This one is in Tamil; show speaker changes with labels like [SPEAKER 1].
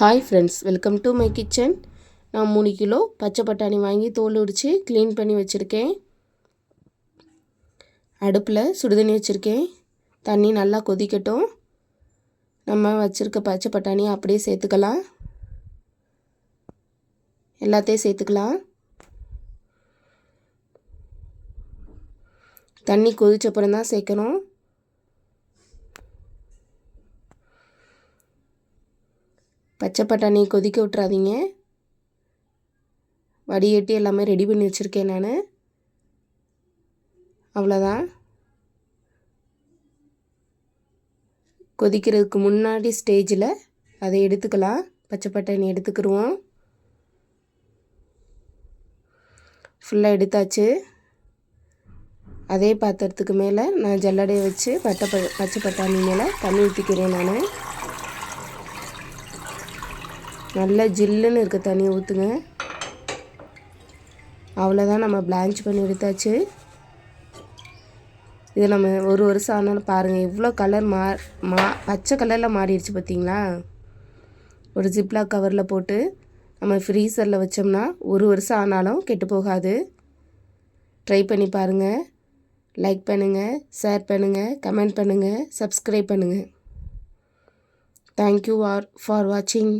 [SPEAKER 1] Hi friends welcome to my kitchen நான் மூணு கிலோ பச்சை பட்டாணி வாங்கி தோல் உரித்து க்ளீன் பண்ணி வச்சுருக்கேன். அடுப்பில் சுடுதண்ணி வச்சுருக்கேன். தண்ணி நல்லா கொதிக்கட்டும். நம்ம வச்சுருக்க பச்சை பட்டாணியை அப்படியே சேர்த்துக்கலாம். எல்லாத்தையும் சேர்த்துக்கலாம். தண்ணி கொதிச்சப்புறம் தான் சேர்க்கணும். பச்சை பட்டாணி கொதிக்க விட்றாதீங்க வடிகட்டி எல்லாமே ரெடி பண்ணி வச்சுருக்கேன் நான். அவ்வளோதான். கொதிக்கிறதுக்கு முன்னாடி ஸ்டேஜில் அதை எடுத்துக்கலாம். பச்சை பட்டாணி எடுத்துக்கிடுவோம் ஃபுல்லாக எடுத்தாச்சு. அதே பாத்திரத்துக்கு மேலே நான் ஜல்லடையை வச்சு பட்டை ப பச்சை பட்டாணி மேலே தண்ணி ஊற்றிக்கிறேன் நான். நல்லா ஜில்லுன்னு இருக்க தண்ணியை ஊற்றுங்க அவ்வளோதான் நம்ம பிளான்ச் பண்ணி எடுத்தாச்சு. இதை நம்ம ஒரு வருஷம் ஆனாலும் பாருங்கள் எவ்வளோ கலர் மா மா பச்சை கலரில் மாறிடுச்சு பார்த்தீங்களா ஒரு ஜிப்லாக் கவரில் போட்டு நம்ம ஃப்ரீசரில் வச்சோம்னா ஒரு வருஷம் ஆனாலும் கெட்டு போகாது. ட்ரை பண்ணி பாருங்கள் லைக் பண்ணுங்கள் ஷேர் பண்ணுங்கள் கமெண்ட் பண்ணுங்கள் சப்ஸ்கிரைப் பண்ணுங்கள் தேங்க்யூ ஆர் ஃபார் வாட்சிங்